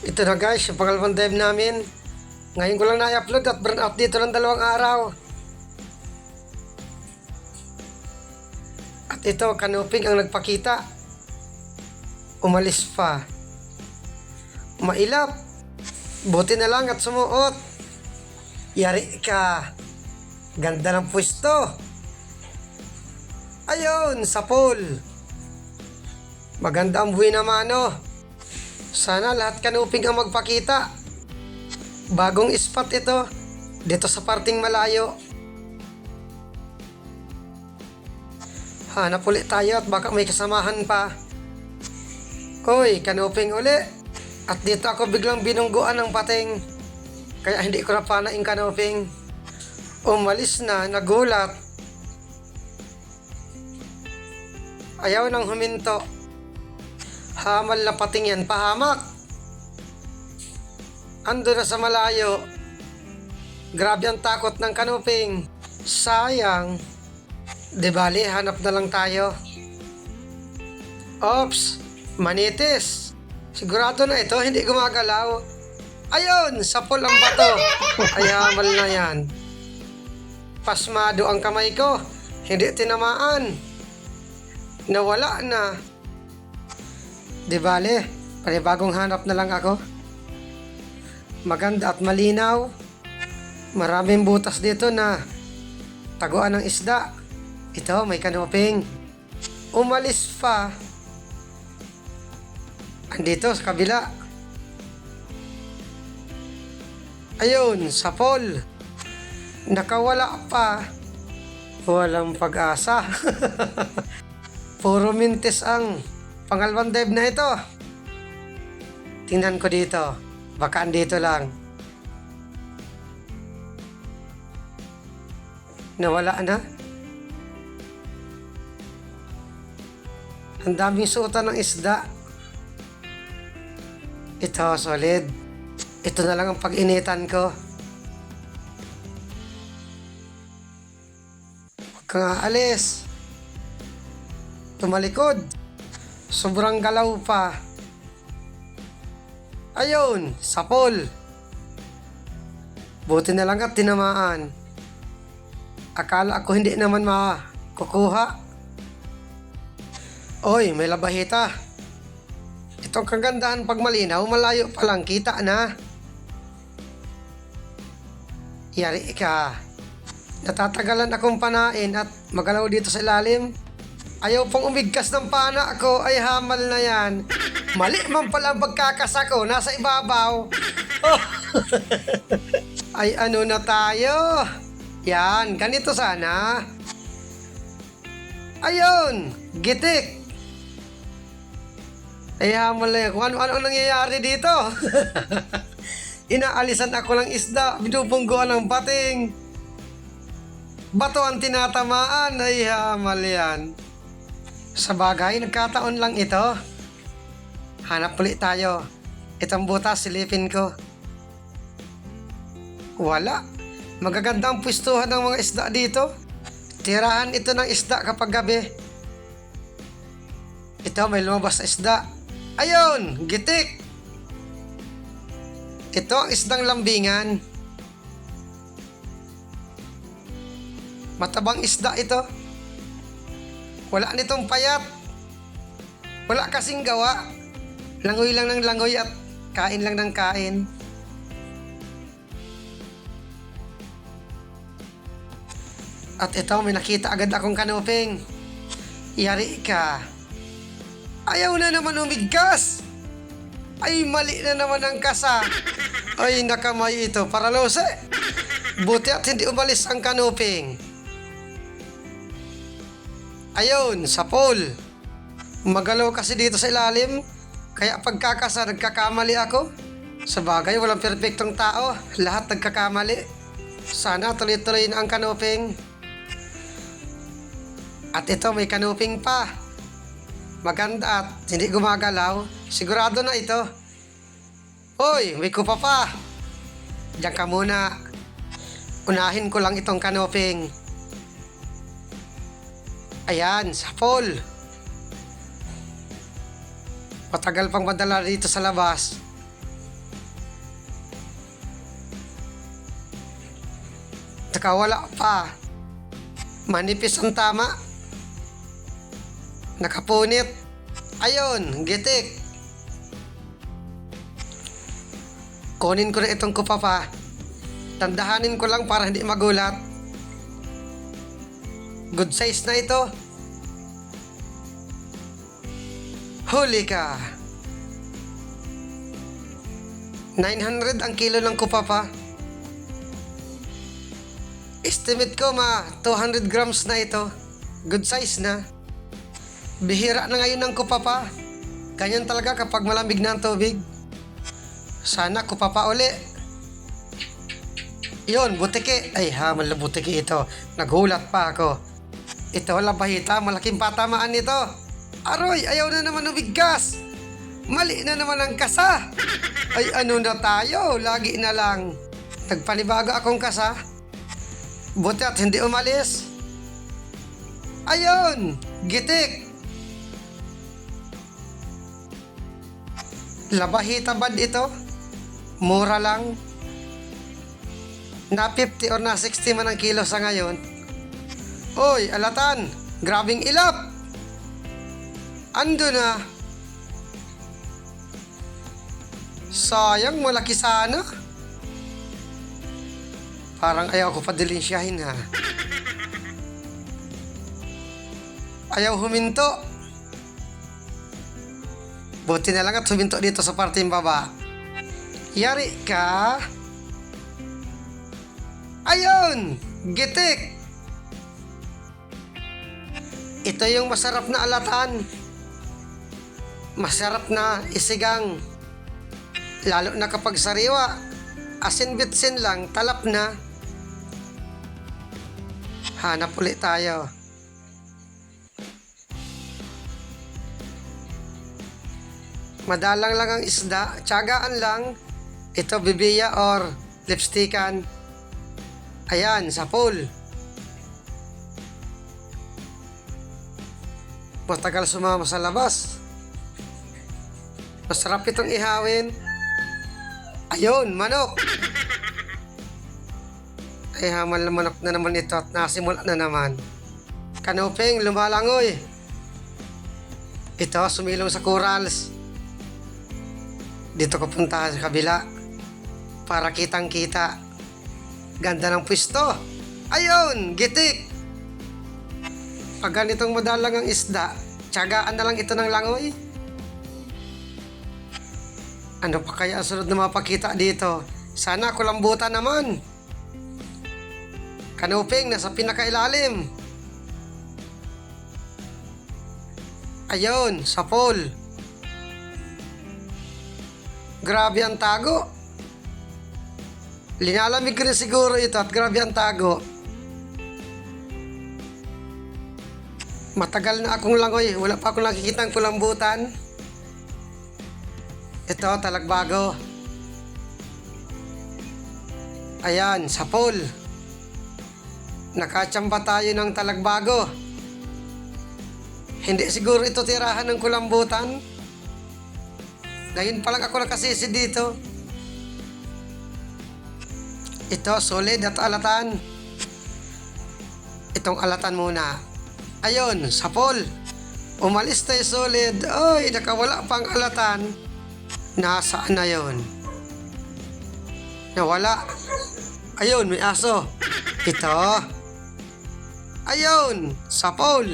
Ito na guys, yung pangalawang dive namin. Ngayon ko lang na-upload at burn out dito ng dalawang araw. At ito, kanuping ang nagpakita. Umalis pa. Mailap. Buti na lang at sumuot. Yari ka. Ganda ng pwesto. Ayun, sa pool. Maganda ang buhay naman, no? Sana lahat kanuping ang magpakita. Bagong spot ito. Dito sa parting malayo. Hanap ulit tayo at baka may kasamahan pa. Hoy, kanuping uli. At dito ako biglang binungguan ng pating. Kaya hindi ko na panaing kanuping. Umalis na, nagulat. Ayaw nang huminto. Hamal na pating yan, pahamak. Ando na sa malayo. Grabe ang takot ng kanuping. Sayang. Di bali, hanap na lang tayo. Ops, manitis. Sigurado na ito, hindi gumagalaw. Ayun, sapol ang bato. Ay, hamal na yan. Pasmado ang kamay ko. Hindi tinamaan. Nawala na. Di bale, panibagong hanap na lang ako. Maganda at malinaw. Maraming butas dito na taguan ng isda. Ito, may kanuping. Umalis pa. Andito sa kabila. Ayun, sa pole. Nakawala pa. Walang pag-asa. Puro mintis ang pangalawang dive na ito. Tingnan ko dito. Baka andito lang. Nawala na. Ang daming suotan ng isda. Ito, solid. Ito na lang ang pag-initan ko. Huwag kang aalis. Tumalikod. Sobrang galaw pa. Ayun, sapol. Buti na lang at tinamaan. Akala ko hindi naman makukuha. Oy, may labahita. Itong kagandahan pag malinaw, malayo pa lang kita na. Yari ka. Natatagalan akong panain at magalaw dito sa ilalim. Ayaw pong umigkas ng pana ako ay hamal na yan. Mali man pala ang pagkakasa ko, nasa ibabaw. Oh. ay ano na tayo? Yan, ganito sana. Ayun, gitik. Ay hamal na yan. Kung ano-ano ang nangyayari dito. Inaalisan ako ng isda, binubungguan ng pating. Bato ang tinatamaan, ay hamal yan. Sa bagay, nagkataon lang ito. Hanap ulit tayo. Itong butas, silipin ko. Wala. Magaganda ang pwestuhan ng mga isda dito. Tirahan ito ng isda kapag gabi. Ito, may lumabas na isda. Ayun, gitik. Ito ang isdang lambingan. Matabang isda ito. Wala nitong payat. Wala kasing gawa. Langoy lang ng langoy at kain lang ng kain. At ito, may nakita agad akong kanuping. Yari ka. Ayaw na naman umigkas. Ay, mali na naman ang kasa. Ay, nakamay ito. Paralose. Buti at hindi umalis ang kanuping. Ayun, sa pool. Magalaw kasi dito sa ilalim. Kaya pagkakasa, nagkakamali ako. Sa bagay, walang perpektong tao. Lahat nagkakamali. Sana tuloy-tuloy na ang kanuping. At ito, may kanuping pa. Maganda at hindi gumagalaw. Sigurado na ito. Hoy, may kupa pa. Diyan ka muna. Unahin ko lang itong kanoping. Ayan, sa fall. Matagal pang madala dito sa labas. Nakawala pa. Manipis ang tama. Nakapunit. Ayon, gitik. Kunin ko na itong kupa pa. Tandahanin ko lang para hindi magulat. Good size na ito. Huli ka. 900 ang kilo ng kupa pa. Estimate ko ma 200 grams na ito. Good size na. Bihira na ngayon ng kupa pa. Ganyan talaga kapag malamig na ang tubig. Sana kupa pa uli. Yun, butiki. Ay, hamal na butiki ito. Naghulat pa ako. Ito, labahita. Malaking patamaan nito. Aroy, ayaw na naman umigkas. Mali na naman ang kasa. Ay, ano na tayo? Lagi na lang. Nagpanibago akong kasa. Buti at hindi umalis. Ayun! Gitik! Labahita bad ito? Mura lang. Na 50 or na 60 man ang kilo sa ngayon. Oy, alatan! Grabing ilap! Ando na. Sayang, malaki sana. Parang ayaw ko padilinsyahin ha. Ayaw huminto. Buti na lang at huminto dito sa parteng baba. Yari ka. Ayun! Gitik! Ito yung masarap na alatan. Masarap na isigang. Lalo na kapag sariwa. Asin bitsin lang, talap na. Hanap ulit tayo. Madalang lang ang isda, tiyagaan lang. Ito bibiya or lipstickan. Ayan, sa pool. Matagal sumama sa labas. Masarap itong ihawin. Ayun, manok. Ay, hamal na manok na naman ito at nasimula na naman. Kanuping, lumalangoy. Ito, sumilong sa corals. Dito ko punta sa kabila. Para kitang kita. Ganda ng pwesto. Ayun, gitik. Pag ganitong madalang ang isda, tiyagaan na lang ito ng langoy. Ano pa kaya ang sunod na mapakita dito? Sana kulambutan naman. Kanuping, nasa pinakailalim. Ayun, sa pool. Grabe ang tago. Linalamig rin siguro ito at grabe ang tago. Matagal na akong langoy, wala pa akong nakikita ng kulambutan. Ito, talagbago. Ayan, sa pool. Nakachamba tayo ng talagbago. Hindi siguro ito tirahan ng kulambutan. Ngayon pa lang ako nakasisi dito. Ito, solid at alatan. Itong alatan muna. Ayun, sa pool. Umalis tayo solid. Ay, nakawala pang alatan. Nasaan na yon? Nawala. Ayun, may aso. Ito. Ayun, sa pool.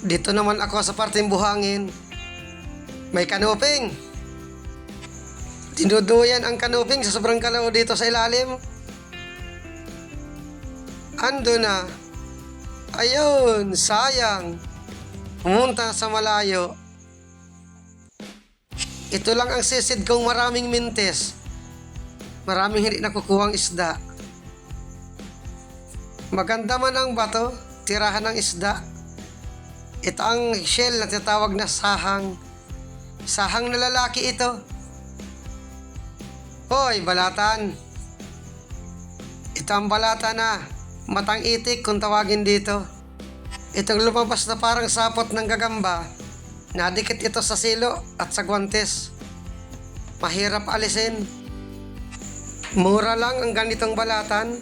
Dito naman ako sa parteng buhangin. May kanuping. Tinuduyan ang kanuping sa sobrang kalaw dito sa ilalim. Ando na. Ayun, sayang. Pumunta sa malayo. Ito lang ang sisid kong maraming mintes. Maraming hindi nakukuhang isda. Maganda man ang bato, tirahan ng isda. Ito ang shell na tinatawag na sahang. Sahang na lalaki ito. Hoy, balatan. Ito ang balata na. Matang itik kung tawagin dito. Itong lumabas na parang sapot ng gagamba, nadikit ito sa silo at sa guwantes. Mahirap alisin. Mura lang ang ganitong balatan.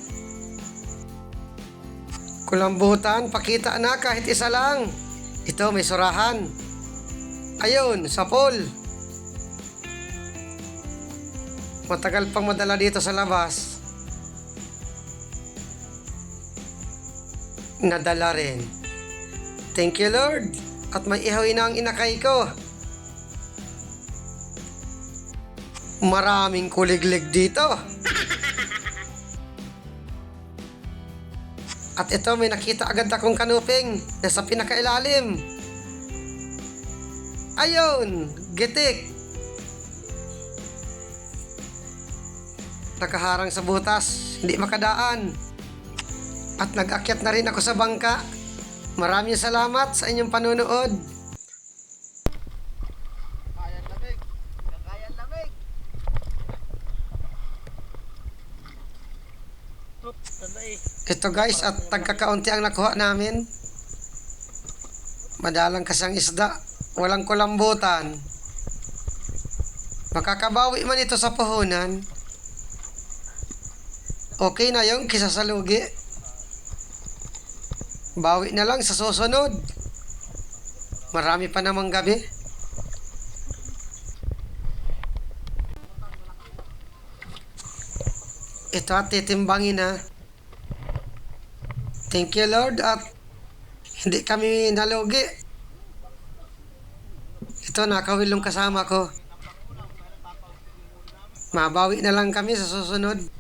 Kulambutan, pakita na kahit isa lang. Ito, may surahan. Ayun, sapol. Matagal pang madala dito sa labas. Nadala rin. Thank you, Lord. At may ihawi na ang inakay ko. Maraming kuliglig dito. At ito, may nakita agad akong kanuping nasa pinakailalim. Ayun! Gitik! Nakaharang sa butas, hindi makadaan. At nag-akyat na rin ako sa bangka. Maraming salamat sa inyong panunood. Kaya lamig. Kaya lamig. Ito guys, at tagkakaunti ang nakuha namin. Madalang kasang isda. Walang kulambutan. Makakabawi man ito sa puhunan. Okay na yung kisa sa lugi. Bawi na lang sa susunod. Marami pa namang gabi. Ito at titimbangin na. Thank you Lord at hindi kami nalugi. Ito nakawilong kasama ko. Mabawi na lang kami sa susunod.